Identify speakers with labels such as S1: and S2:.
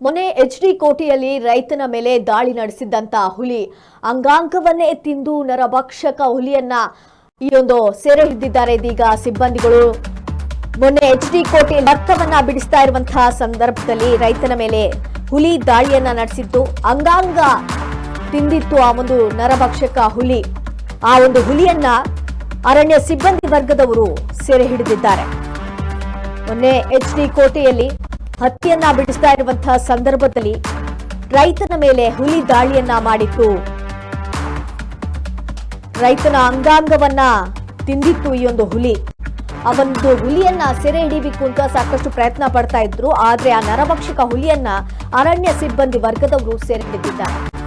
S1: ಮೊನ್ನೆ H D ಕೋಟೆಯಲ್ಲಿ ರೈತನ ಮೇಲೆ ದಾಳಿ ನಡೆಸಿದ್ದಂತ ಹುಲಿ. ಅಂಗಾಂಗವನ್ನೇ ತಿಂದು ನರಭಕ್ಷಕ ಹುಲಿಯನ್ನ ಈ ಒಂದು ಸೆರೆ ಹಿಡಿದಿದ್ದಾರೆ ಇದೀಗ ಸಿಬ್ಬಂದಿಗಳು. ಮೊನ್ನೆ ಎಚ್ ಡಿ ಕೋಟೆ ರಕ್ತವನ್ನ ಬಿಡಿಸ್ತಾ ಇರುವಂತಹ ಸಂದರ್ಭದಲ್ಲಿ ರೈತನ ಮೇಲೆ ಹುಲಿ ದಾಳಿಯನ್ನ ನಡೆಸಿತ್ತು. ಅಂಗಾಂಗ ತಿಂದಿತ್ತು ಆ ಒಂದು ನರಭಕ್ಷಕ ಹುಲಿ. ಆ ಒಂದು ಹುಲಿಯನ್ನ ಅರಣ್ಯ ಸಿಬ್ಬಂದಿ ವರ್ಗದವರು ಸೆರೆ ಹಿಡಿದಿದ್ದಾರೆ. ಮೊನ್ನೆ ಎಚ್ ಡಿ ಕೋಟೆಯಲ್ಲಿ ಹತ್ಯೆಯನ್ನ ಬಿಡಿಸ್ತಾ ಇರುವಂತಹ ಸಂದರ್ಭದಲ್ಲಿ ರೈತನ ಮೇಲೆ ಹುಲಿ ದಾಳಿಯನ್ನ ಮಾಡಿತ್ತು. ರೈತನ ಅಂಗಾಂಗವನ್ನ ತಿಂದಿತ್ತು ಈ ಒಂದು ಹುಲಿ. ಆ ಹುಲಿಯನ್ನ ಸೆರೆ ಹಿಡಿಬೇಕು ಅಂತ ಸಾಕಷ್ಟು ಪ್ರಯತ್ನ ಪಡ್ತಾ ಇದ್ರು, ಆದ್ರೆ ಆ ನರಭಕ್ಷಕ ಹುಲಿಯನ್ನ ಅರಣ್ಯ ಸಿಬ್ಬಂದಿ ವರ್ಗದವರು ಸೆರೆ ಹಿಡಿದಿದ್ದಾರೆ